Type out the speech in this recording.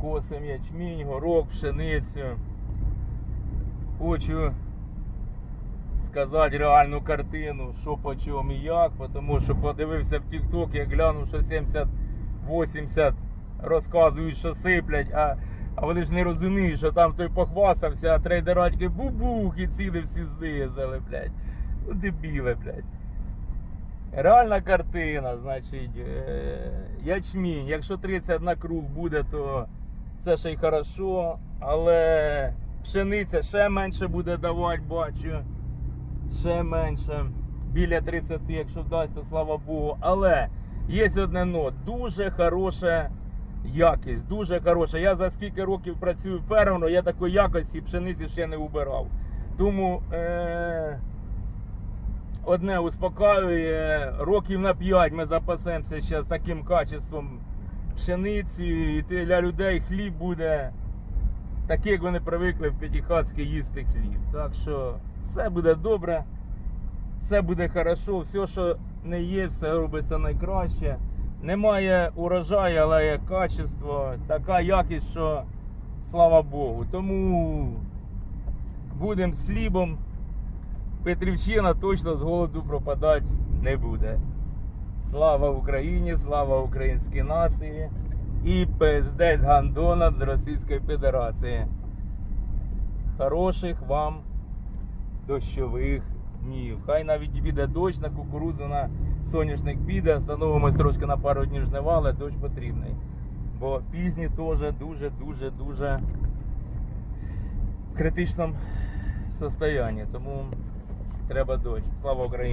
Косим ячмінь, горох, пшеницю. Хочу сказати реальну картину, що по чому і як, тому що подивився в TikTok, я глянув, що 70-80 розказують, що сиплять, а, а вони ж не розуміють, що там той похвастався, а трейдератьки бубух і ціли всі знизили, блядь. Ну дебіли, блядь. Реальна картина, значить, е, ячмінь. Якщо 30 на круг буде, то це ще й хорошо. Але пшениця ще менше буде давати, бачу. Ще менше. Біля 30, якщо вдасться, слава Богу. Але є одне но. Дуже хороша якість. Дуже хороша. Я за скільки років працюю фермером, я такої якості пшениці ще не убирав. Тому. Е- одне успокаює, років на 5 ми запасемося ще з таким качеством пшениці, і для людей хліб буде такий, як вони привикли в П'ятихатське їсти хліб. Так що все буде добре, все буде хорошо, все, що не є, все робиться найкраще. Немає урожаю, але є качество, така якість, що слава Богу. Тому будемо з хлібом. Петрівщина точно з голоду пропадати не буде. Слава Україні, слава українській нації і пиздець гандона з Російської Федерації. Хороших вам дощових днів. Хай навіть піде дощ на кукурудзу, на соняшник піде, встановимось трошки на пару днів жнива, але дощ потрібний. Бо пізні теж дуже, дуже, дуже в критичному состоянні. Тому треба дощ. Слава Україні!